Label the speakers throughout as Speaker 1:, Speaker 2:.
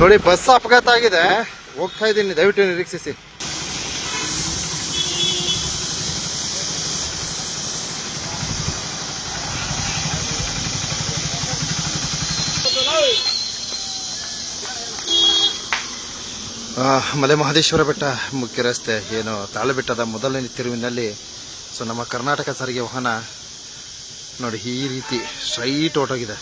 Speaker 1: ನೋಡಿ, ಬಸ್ ಅಪಘಾತ ಆಗಿದೆ. ಹೋಗ್ತಾ ಇದ್ದೀನಿ, ದಯವಿಟ್ಟು ನಿರೀಕ್ಷಿಸಿ. ಮಲೆ ಮಹದೇಶ್ವರ ಬೆಟ್ಟ ಮುಖ್ಯ ರಸ್ತೆ. ಏನು, ತಾಳಬೆಟ್ಟದ ಮೊದಲನೇ ತಿರುವಿನಲ್ಲಿ. ಸೊ, ನಮ್ಮ ಕರ್ನಾಟಕ ಸಾರಿಗೆ ವಾಹನ ನೋಡಿ, ಈ ರೀತಿ ಸ್ಟ್ರೈಟ್ ಹೊರಟೋಗಿದೆ.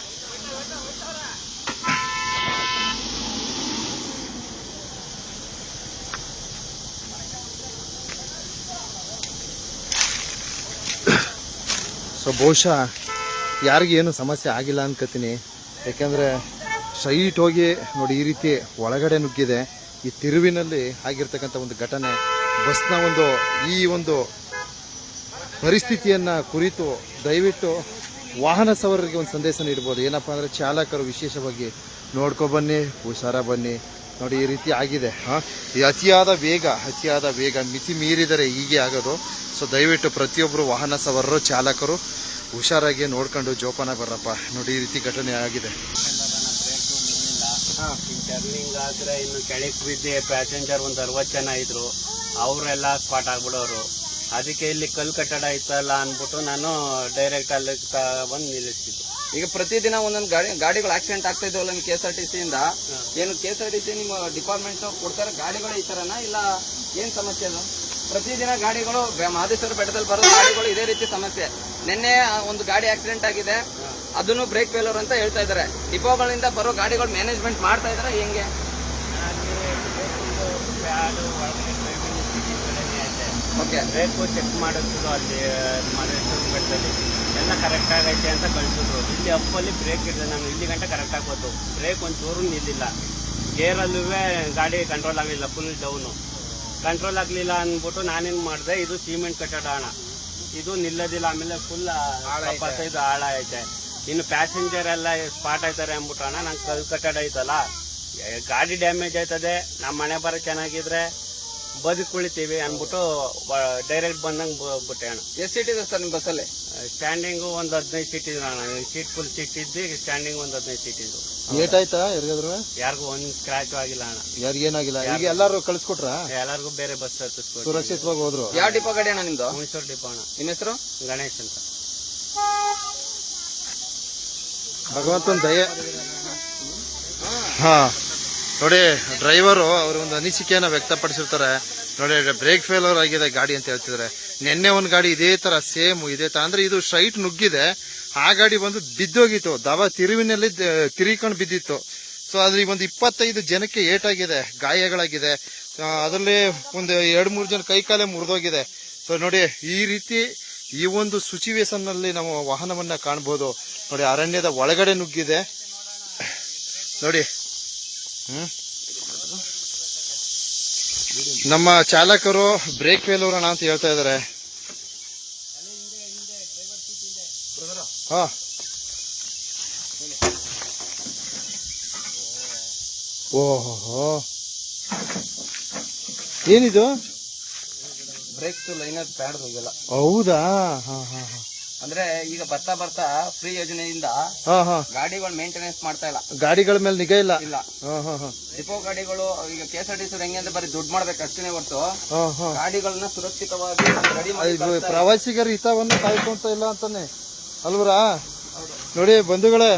Speaker 1: ಸೊ ಬಹುಶಃ ಯಾರಿಗೇನು ಸಮಸ್ಯೆ ಆಗಿಲ್ಲ ಅನ್ಕೋತೀನಿ. ಯಾಕೆಂದರೆ ಸ್ಟ್ರೈಟ್ ಹೋಗಿ ನೋಡಿ ಈ ರೀತಿ ಒಳಗಡೆ ನುಗ್ಗಿದೆ. ಈ ತಿರುವಿನಲ್ಲಿ ಆಗಿರ್ತಕ್ಕಂಥ ಒಂದು ಘಟನೆ, ಬಸ್ನ ಒಂದು, ಈ ಒಂದು ಪರಿಸ್ಥಿತಿಯನ್ನು ಕುರಿತು ದಯವಿಟ್ಟು ವಾಹನ ಸವಾರರಿಗೆ ಒಂದು ಸಂದೇಶ ನೀಡ್ಬೋದು. ಏನಪ್ಪ ಅಂದರೆ ಚಾಲಕರು ವಿಶೇಷವಾಗಿ ನೋಡ್ಕೊಬನ್ನಿ ಹುಷಾರ ಬನ್ನಿ. ನೋಡಿ, ಈ ರೀತಿ ಆಗಿದೆ. ಹಾಂ? ಈ ಅತಿಯಾದ ವೇಗ ಅತಿಯಾದ ವೇಗ ಮಿತಿ ಮೀರಿದರೆ ಹೀಗೆ ಆಗೋದು. ಸೊ ದಯವಿಟ್ಟು ಪ್ರತಿಯೊಬ್ಬರು ವಾಹನ ಸವಾರರು, ಚಾಲಕರು ಹುಷಾರಾಗಿ ನೋಡ್ಕೊಂಡು ಜೋಪಾನ ಬರಪ್ಪ ನೋಡಿ, ಈ ರೀತಿ ಘಟನೆ ಆಗಿದೆ.
Speaker 2: ಟರ್ನಿಂಗ್ ಆದ್ರೆ ಇನ್ನು ಕೆಳಗೆ ಬಿದ್ದೆ ಪ್ಯಾಸೆಂಜರ್ ಒಂದು ಅರವತ್ತು ಜನ ಇದ್ರು. ಅವರೆಲ್ಲ ಸ್ಪಾಟ್ ಆಗ್ಬಿಡೋರು. ಅದಕ್ಕೆ ಇಲ್ಲಿ ಕಲ್ ಕಟ್ಟಡ ಇತ್ತಲ್ಲ ಅನ್ಬಿಟ್ಟು ನಾನು ಡೈರೆಕ್ಟ್ ಅಲ್ಲಿ ಬಂದು ನಿಲ್ಲಿಸ್ತಿದ್ದೆ.
Speaker 3: ಈಗ ಪ್ರತಿದಿನ ಒಂದೊಂದು ಗಾಡಿ ಗಾಡಿಗಳು ಆಕ್ಸಿಡೆಂಟ್ ಆಗ್ತಾ ಇದ್ದಾವಲ್ಲ ನಿಮ್ K S R T C ಇಂದ? ಏನು K S R T C ನಿಮ್ಮ ಡಿಪಾರ್ಟ್ಮೆಂಟ್ ಕೊಡ್ತಾರೆ? ಗಾಡಿಗಳು ಈ ತರನ? ಇಲ್ಲ ಏನ್ ಸಮಸ್ಯೆ ಅದು? ಪ್ರತಿದಿನ ಗಾಡಿಗಳು ಮಹದೇಶ್ವರ ಬೆಟ್ಟದಲ್ಲಿ ಬರೋ ಗಾಡಿಗಳು ಇದೇ ರೀತಿ ಸಮಸ್ಯೆ. ನಿನ್ನೆ ಒಂದು ಗಾಡಿ ಆಕ್ಸಿಡೆಂಟ್ ಆಗಿದೆ. ಅದನ್ನು ಬ್ರೇಕ್ ಫೇಲರ್ ಅಂತ ಹೇಳ್ತಾ ಇದ್ದಾರೆ ಡಿಪೋಗಳಿಂದ ಬರೋ ಗಾಡಿಗಳು ಮ್ಯಾನೇಜ್ಮೆಂಟ್ ಮಾಡ್ತಾ ಇದಾರೆ ಹೆಂಗೆ? ಓಕೆ
Speaker 2: ಚೆಕ್ ಮಾಡಿದ್ರು ಅಲ್ಲಿ ಮಹದೇಶ್ವರ ಬೆಟ್ಟದಲ್ಲಿ. ಎಲ್ಲ ಕರೆಕ್ಟ್ ಆಗೈತೆ ಅಂತ ಕಳಿಸಿದ್ರು. ಇಲ್ಲಿ ಅಪ್ಪಲ್ಲಿ ಬ್ರೇಕ್ ಇರಲಿಲ್ಲ ನಾನು. ಇಲ್ಲಿ ಗಂಟೆ ಕರೆಕ್ಟ್ ಆಗೋದು ಬ್ರೇಕ್ ಒಂಚೂರು ನಿಲ್ಲಿಲ್ಲ ಗೇರಲ್ಲೂ ಗಾಡಿ ಕಂಟ್ರೋಲ್ ಆಗಲಿಲ್ಲ ಫುಲ್ ಡೌನು ಕಂಟ್ರೋಲ್ ಆಗಲಿಲ್ಲ ಅಂದ್ಬಿಟ್ಟು ನಾನೇನು ಮಾಡಿದೆ ಇದು ಸಿಮೆಂಟ್ ಕಟ್ಟಡ ಅಣ್ಣ. ಇದು ನಿಲ್ಲೋದಿಲ್ಲ ಆಮೇಲೆ ಫುಲ್ ಇದು ಆಳ ಐತೆ. ಇನ್ನು ಪ್ಯಾಸೆಂಜರ್ ಎಲ್ಲ ಸ್ಪಾಟ್ ಆಯ್ತಾರೆ ಅಂದ್ಬಿಟ್ಟು ಅಣ್ಣ. ನಂಗೆ ಕಲ್ ಕಟ್ಟಡ ಐತಲ್ಲ. ಗಾಡಿ ಡ್ಯಾಮೇಜ್ ಆಯ್ತದೆ. ನಮ್ಮ ಮನೆ ಬರೋ ಚೆನ್ನಾಗಿದ್ರೆ ಬದುಕುಳಿತೀವಿ ಅಂದ್ಬಿಟ್ಟು ಡೈರೆಕ್ಟ್ ಬಂದಂಗೆ ಬಿಟ್ಟೆ ಅಣ್ಣ.
Speaker 3: ಎಷ್ಟು ಸೀಟ್ ಇದೆ ಸರ್ ನಿಮ್ ಬಸ್ಸಲ್ಲಿ
Speaker 2: ಸ್ಟ್ಯಾಂಡಿಂಗು ಒಂದು ಹದಿನೈದು ಸೀಟ್ ಇದ್ರು ಅಣ್ಣ. ಸೀಟ್ ಫುಲ್ ಸೀಟ್ ಇದ್ದು ಸ್ಟ್ಯಾಂಡಿಂಗ್ ಒಂದು ಹದಿನೈದು ಸೀಟ್ ಇದ್ದು
Speaker 1: ಏಟಾಯ್ತಾ ಯಾರಿಗಾದ್ರು?
Speaker 2: ಯಾರಿಗೂ ಒಂದು ಸ್ಕ್ರಾಚ್ ಆಗಿಲ್ಲ ಅಣ್ಣ.
Speaker 1: ಯಾರಿಗೇನಾಗಿಲ್ಲ ಈಗ ಎಲ್ಲರೂ ಕಳಿಸ್ಕೊಟ್ರ?
Speaker 2: ಎಲ್ಲರಿಗೂ ಬೇರೆ ಬಸ್
Speaker 1: ಸುರಕ್ಷಿತವಾಗಿ ಹೋದ್ರು.
Speaker 3: ಯಾವ ಡಿಪೋ ಗಾಡಿ ಅಣ್ಣ ನಿಮ್ದು?
Speaker 2: ಹುಣಸೂರು ಡಿಪೋ ಅಣ್ಣ.
Speaker 3: ನಿಮ್ಮ ಹೆಸರು?
Speaker 2: ಗಣೇಶ್ ಅಂತ.
Speaker 1: ಭಗವಂತನ ದಯೆ. ಹಾ. ನೋಡಿ ಡ್ರೈವರು ಅವರು ಒಂದು ಅನಿಸಿಕೆಯನ್ನು ವ್ಯಕ್ತಪಡಿಸಿರ್ತಾರೆ. ನೋಡಿ ಬ್ರೇಕ್ ಫೇಲರ್ ಆಗಿದೆ ಗಾಡಿ ಅಂತ ಹೇಳ್ತಿದ್ದಾರೆ. ನಿನ್ನೆ ಒಂದು ಗಾಡಿ ಇದೇ ತರ ಸೇಮ್ ಇದೇ ತರ. ಅಂದ್ರೆ ಇದು ಸ್ಟ್ರೈಟ್ ನುಗ್ಗಿದೆ. ಆ ಗಾಡಿ ಬಂದು ಬಿದ್ದೋಗಿತ್ತು. ದವ ತಿರುವಿನಲ್ಲಿ ತಿರುಗಿಕೊಂಡು ಬಿದ್ದಿತ್ತು. ಸೊ ಅದ್ರಲ್ಲಿ ಒಂದು ಇಪ್ಪತ್ತೈದು ಜನಕ್ಕೆ ಏಟಾಗಿದೆ, ಗಾಯಗಳಾಗಿದೆ. ಅದರಲ್ಲಿ ಒಂದು ಎರಡು ಮೂರು ಜನ ಕೈ ಕಾಲೇ ಮುರಿದೋಗಿದೆ. ಸೊ ನೋಡಿ, ಈ ರೀತಿ ಈ ಒಂದು ಸಿಚುವೇಶನ್ನಲ್ಲಿ ನಾವು ವಾಹನವನ್ನ ಕಾಣಬಹುದು ನೋಡಿ, ಅರಣ್ಯದ ಒಳಗಡೆ ನುಗ್ಗಿದೆ. ನೋಡಿ ನಮ್ಮ ಚಾಲಕರು ಬ್ರೇಕ್ ಫೇಲ್ ಅವರಣ ಅಂತ ಹೇಳ್ತಾ ಇದಾರೆ ಹಾ. ಓಹೋ ಏನಿದು?
Speaker 3: ಬ್ರೇಕ್ ಲೈನ್ ಪ್ಯಾಡ್ ಹೋಗಿಲ್ಲ.
Speaker 1: ಹೌದಾ? ಹಾ ಹಾ ಹಾ.
Speaker 3: ಅಂದ್ರೆ ಈಗ ಬರ್ತಾ ಬರ್ತಾ ಫ್ರೀ ಯೋಜನೆಯಿಂದ
Speaker 1: ಹಾ ಹಾ.
Speaker 3: ಗಾಡಿಗಳು ಮೇಂಟೆನೆನ್ಸ್ ಮಾಡ್ತಾ ಇಲ್ಲ.
Speaker 1: ಗಾಡಿಗಳ ಮೇಲೆ ನಿಗಾ ಇಲ್ಲ?
Speaker 3: ಇಲ್ಲ.
Speaker 1: ಹಾ ಹಾ ಹಾ.
Speaker 3: ಡಿಪೋ ಗಾಡಿಗಳು ಈಗ K S R T C ಹೆಂಗೆ ಅಂದ್ರೆ ಬರೀ ದುಡ್ಡು ಮಾಡ್ಬೇಕು ಅಷ್ಟೇ ಹೊರತು.
Speaker 1: ಹಾ ಹಾ.
Speaker 3: ಗಾಡಿಗಳನ್ನ ಸುರಕ್ಷಿತವಾಗಿ ರೆಡಿ ಮಾಡಿ
Speaker 1: ಇದು ಪ್ರವಾಸಿಗರ ಹಿತವನ್ನು ಕಾಯ್ಕೊಂತ ಇಲ್ಲ ಅಂತಾನೆ. ಅಲ್ವರಾ? ನೋಡಿ ಬಂಧುಗಳೇ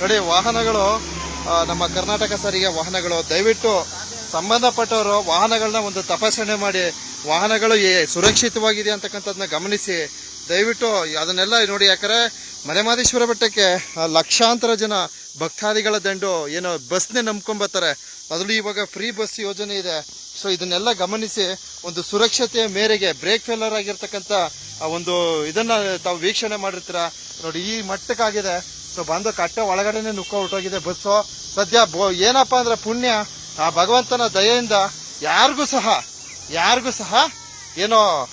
Speaker 1: ನೋಡಿ ವಾಹನಗಳು ಆ, ನಮ್ಮ ಕರ್ನಾಟಕ ಸಾರಿಗೆ ವಾಹನಗಳು ದಯವಿಟ್ಟು ಸಂಬಂಧಪಟ್ಟವರು ವಾಹನಗಳನ್ನ ಒಂದು ತಪಾಸಣೆ ಮಾಡಿ ವಾಹನಗಳು ಏ- ಸುರಕ್ಷಿತವಾಗಿದೆ ಅಂತಕ್ಕಂಥದ್ದನ್ನ ಗಮನಿಸಿ. ದಯವಿಟ್ಟು ಅದನ್ನೆಲ್ಲ ನೋಡಿ, ಯಾಕಂದರೆ ಮಲೆಮಾದೇಶ್ವರ ಬೆಟ್ಟಕ್ಕೆ ಲಕ್ಷಾಂತರ ಜನ ಭಕ್ತಾದಿಗಳ ದಂಡು ಏನೋ ಬಸ್ನೇ ನಂಬ್ಕೊಂಬರ್ತಾರೆ ಅದರಲ್ಲೂ ಇವಾಗ ಫ್ರೀ ಬಸ್ ಯೋಜನೆ ಇದೆ. ಸೊ ಇದನ್ನೆಲ್ಲ ಗಮನಿಸಿ ಒಂದು ಸುರಕ್ಷತೆಯ ಮೇರೆಗೆ ಬ್ರೇಕ್ ಫೇಲರ್ ಆಗಿರ್ತಕ್ಕಂಥ ಒಂದು ಇದನ್ನ ತಾವು ವೀಕ್ಷಣೆ ಮಾಡಿರ್ತೀರ? ನೋಡಿ, ಈ ಮಟ್ಟಕ್ಕಾಗಿದೆ. ಸೊ ಬಂದು ಕಟ್ಟೆ ಒಳಗಡೆನೆ ನುಕ್ಕ ಹೊರಟೋಗಿದೆ ಬಸ್ಸು. ಸದ್ಯ ಬೊ- ಏನಪ್ಪಾ ಅಂದ್ರೆ ಪುಣ್ಯ. ಆ, ಭಗವಂತನ ದಯೆಯಿಂದ ಯಾರಿಗೂ ಸಹ ಯಾರಿಗೂ ಸಹ ಏನೋ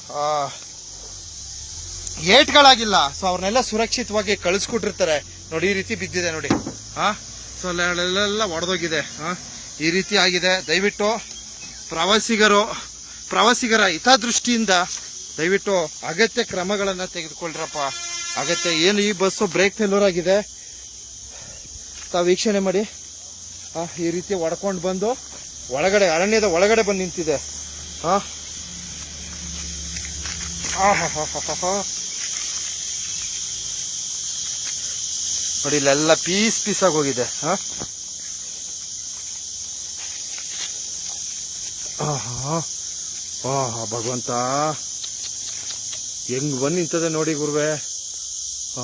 Speaker 1: ಏಟ್ಗಳಾಗಿಲ್ಲ. ಸೊ ಅವ್ರನ್ನೆಲ್ಲ ಸುರಕ್ಷಿತವಾಗಿ ಕಳಿಸ್ಕೊಟ್ಟಿರ್ತಾರೆ. ನೋಡಿ, ಈ ರೀತಿ ಬಿದ್ದಿದೆ ನೋಡಿ. ಹಾ? ಸೊ ಅಲ್ಲೆಲ್ಲ ಒಡೆದೋಗಿದೆ. ಹಾ? ಈ ರೀತಿ ಆಗಿದೆ. ದಯವಿಟ್ಟು ಪ್ರವಾಸಿಗರು, ಪ್ರವಾಸಿಗರ ಹಿತದೃಷ್ಟಿಯಿಂದ ದಯವಿಟ್ಟು ಅಗತ್ಯ ಕ್ರಮಗಳನ್ನು ತೆಗೆದುಕೊಳ್ರಪ್ಪ. ಅಗತ್ಯ ಏನು ಈ ಬಸ್ಸು ಬ್ರೇಕ್ ಫೇಲ್ಯೂರ್ ಆಗಿದೆ. ತಾವು ವೀಕ್ಷಣೆ ಮಾಡಿ. ಈ ರೀತಿ ಒಡ್ಕೊಂಡು ಬಂದು ಒಳಗಡೆ, ಅರಣ್ಯದ ಒಳಗಡೆ ಬಂದು ನಿಂತಿದೆ. ಹಾ? ಆಹಾಹಾಹಾಹಾ. ನೋಡಿ ಇಲ್ಲೆಲ್ಲ ಪೀಸ್ ಪೀಸ್ ಆಗಿ ಹೋಗಿದೆ. ಹಾ? ಭಗವಂತ. ಹೆಂಗ್ ಬಂದ್ ನಿಂತದೆ ನೋಡಿ ಗುರುವೆ.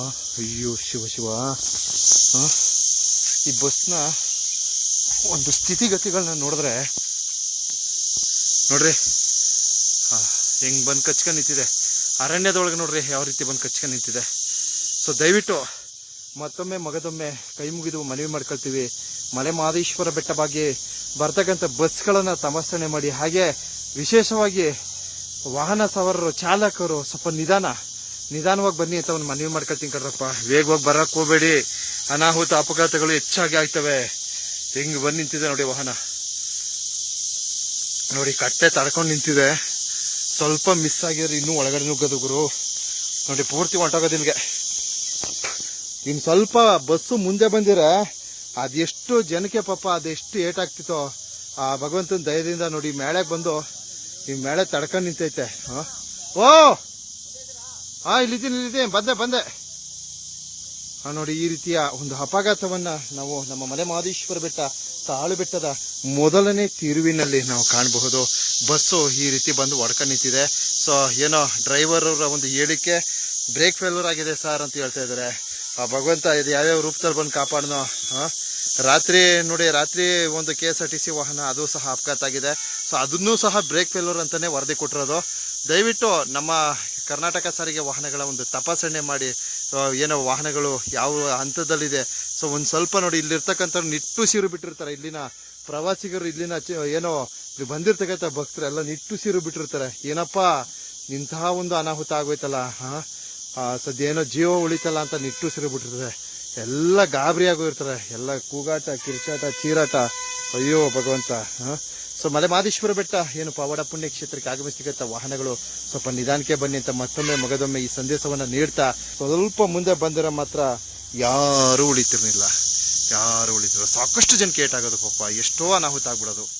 Speaker 1: ಅಯ್ಯೋ ಶಿವ ಶಿವ. ಆ, ಈ ಬಸ್ನ ಒಂದು ಸ್ಥಿತಿಗತಿಗಳನ್ನ ನೋಡಿದ್ರೆ ನೋಡ್ರಿ. ಆ, ಹೆಂಗ್ ಬಂದ್ ಕಚ್ಕೊಂಡ್ ನಿಂತಿದೆ. ಅರಣ್ಯದೊಳಗೆ ನೋಡ್ರಿ ಯಾವ ರೀತಿ ಬಂದ್ ಕಚ್ಕೊಂಡ್ ನಿಂತಿದೆ. ಸೊ ದಯವಿಟ್ಟು ಮತ್ತೊಮ್ಮೆ ಮಗದೊಮ್ಮೆ ಕೈ ಮುಗಿದು ಮನವಿ ಮಾಡ್ಕೊಳ್ತೀವಿ. ಮಲೆ ಮಹದೇಶ್ವರ ಬೆಟ್ಟ ಬಗ್ಗೆ ಬರ್ತಕ್ಕಂಥ ಬಸ್ಗಳನ್ನು ತಮಾಸಣೆ ಮಾಡಿ. ಹಾಗೆ ವಿಶೇಷವಾಗಿ ವಾಹನ ಸವಾರರು, ಚಾಲಕರು ಸ್ವಲ್ಪ ನಿಧಾನ, ನಿಧಾನವಾಗಿ ಬನ್ನಿ ಅಂತ ಒಂದು ಮನವಿ ಮಾಡ್ಕೊಳ್ತೀನಿ ಕಣ್ರಪ್ಪ ವೇಗವಾಗಿ ಬರಕ್ಕೆ ಹೋಗಬೇಡಿ. ಅನಾಹುತ ಅಪಘಾತಗಳು ಹೆಚ್ಚಾಗಿ ಆಗ್ತವೆ. ಹೆಂಗ್ ಬಂದ್ ನಿಂತಿದೆ ನೋಡಿ ವಾಹನ. ನೋಡಿ, ಕಟ್ಟೆ ತಡ್ಕೊಂಡು ನಿಂತಿದೆ. ಸ್ವಲ್ಪ ಮಿಸ್ ಆಗಿದ್ರೆ ಇನ್ನೂ ಒಳಗಡೆ ನುಗ್ಗೋದು ಗುರು. ನೋಡಿ, ಪೂರ್ತಿ ಹೊಂಟೋಗೋದಿಲ್ಗೆ ಇನ್ ಸ್ವಲ್ಪ ಬಸ್ಸು ಮುಂದೆ ಬಂದಿರ ಅದೆಷ್ಟು ಜನಕ್ಕೆ ಪಾಪ ಅದೆಷ್ಟು ಏಟಾಗ್ತಿತ್ತೋ. ಆ ಭಗವಂತನ ದಯದಿಂದ ನೋಡಿ ಮೇಳೆಗೆ ಬಂದು, ಈ ಮೇಳೆ ತಡ್ಕೊಂಡು ನಿಂತೈತೆ? ಓ! ಹಾ ಇಲ್ಲಿದ್ದೀನಿ ಇಲ್ಲಿದ್ದೀನಿ, ಬಂದೆ ಬಂದೆ. ನೋಡಿ, ಈ ರೀತಿಯ ಒಂದು ಅಪಘಾತವನ್ನ ನಾವು ನಮ್ಮ ಮಲೆ ಮಹದೇಶ್ವರ ಬೆಟ್ಟ, ತಾಳು ಬೆಟ್ಟದ ಮೊದಲನೇ ತಿರುವಿನಲ್ಲಿ ನಾವು ಕಾಣಬಹುದು. ಬಸ್ಸು ಈ ರೀತಿ ಬಂದು ಒಡ್ಕೊಂಡು ನಿಂತಿದೆ. ಸೊ ಏನೋ ಡ್ರೈವರ್ ಅವರ ಒಂದು ಹೇಳಿಕೆ ಬ್ರೇಕ್ ಫೇಲ್ಯೂರ್ ಆಗಿದೆ ಸರ್ ಅಂತ ಹೇಳ್ತಾ ಇದ್ದಾರೆ. ಆ ಭಗವಂತ ಇದು ಯಾವ್ಯಾವ ರೂಪದಲ್ಲಿ ಬಂದು ಕಾಪಾಡ್ನೋ? ರಾತ್ರಿ ನೋಡಿ, ರಾತ್ರಿ ಒಂದು K S R T C ವಾಹನ ಅದು ಸಹ ಅಪಘಾತ ಆಗಿದೆ. ಸೊ ಅದನ್ನೂ ಸಹ ಬ್ರೇಕ್ ಫೇಲ್ಯೂರ್ ಅಂತಲೇ ವರದಿ ಕೊಟ್ಟಿರೋದು. ದಯವಿಟ್ಟು ನಮ್ಮ ಕರ್ನಾಟಕ ಸಾರಿಗೆ ವಾಹನಗಳ ಒಂದು ತಪಾಸಣೆ ಮಾಡಿ ಏನೋ ವಾಹನಗಳು ಯಾವ ಹಂತದಲ್ಲಿದೆ. ಸೊ ಒಂದು ಸ್ವಲ್ಪ ನೋಡಿ ಇಲ್ಲಿರ್ತಕ್ಕಂಥ ನಿಟ್ಟು ಸಿರು ಬಿಟ್ಟಿರ್ತಾರೆ. ಇಲ್ಲಿನ ಪ್ರವಾಸಿಗರು, ಇಲ್ಲಿನ ಏನೋ ಇಲ್ಲಿ ಬಂದಿರ್ತಕ್ಕಂಥ ಭಕ್ತರು ಎಲ್ಲ ನಿಟ್ಟು ಸಿರು ಬಿಟ್ಟಿರ್ತಾರೆ. ಏನಪ್ಪ, ಇಂತಹ ಒಂದು ಅನಾಹುತ ಆಗೋಯ್ತಲ್ಲ ಹಾ ಸದ್ಯ ಜೀವ ಉಳಿತಲ್ಲ ಅಂತ ನಿಟ್ಟುಸಿರು ಬಿಟ್ಟಿರ್ತದೆ ಎಲ್ಲ ಗಾಬರಿ ಆಗೋಗಿರ್ತಾರೆ. ಎಲ್ಲ ಕೂಗಾಟ, ಕಿರ್ಚಾಟ, ಚೀರಾಟ. ಅಯ್ಯೋ, ಭಗವಂತ ಸೊ ಮಲೆ ಮಾದೇಶ್ವರ ಬೆಟ್ಟ, ಏನು ಪವಾಡ ಪುಣ್ಯ ಕ್ಷೇತ್ರಕ್ಕೆ ಆಗಮಿಸ್ತಕ್ಕಂಥ ವಾಹನಗಳು, ಸ್ವಲ್ಪ ನಿಧಾನಕ್ಕೆ ಬನ್ನಿ ಅಂತ ಮತ್ತೊಮ್ಮೆ ಮಗದೊಮ್ಮೆ ಈ ಸಂದೇಶವನ್ನ ನೀಡ್ತಾ, ಸ್ವಲ್ಪ ಮುಂದೆ ಬಂದಿರೋ ಮಾತ್ರ ಯಾರೂ ಉಳಿತಿರ್ಲಿಲ್ಲ. ಯಾರು ಉಳಿತಿರೋ ಸಾಕಷ್ಟು ಜನಕ್ಕೆ ಏಟಾಗೋದು ಪಾಪ. ಎಷ್ಟೋ ಅನಾಹುತ ಆಗ್ಬಿಡೋದು.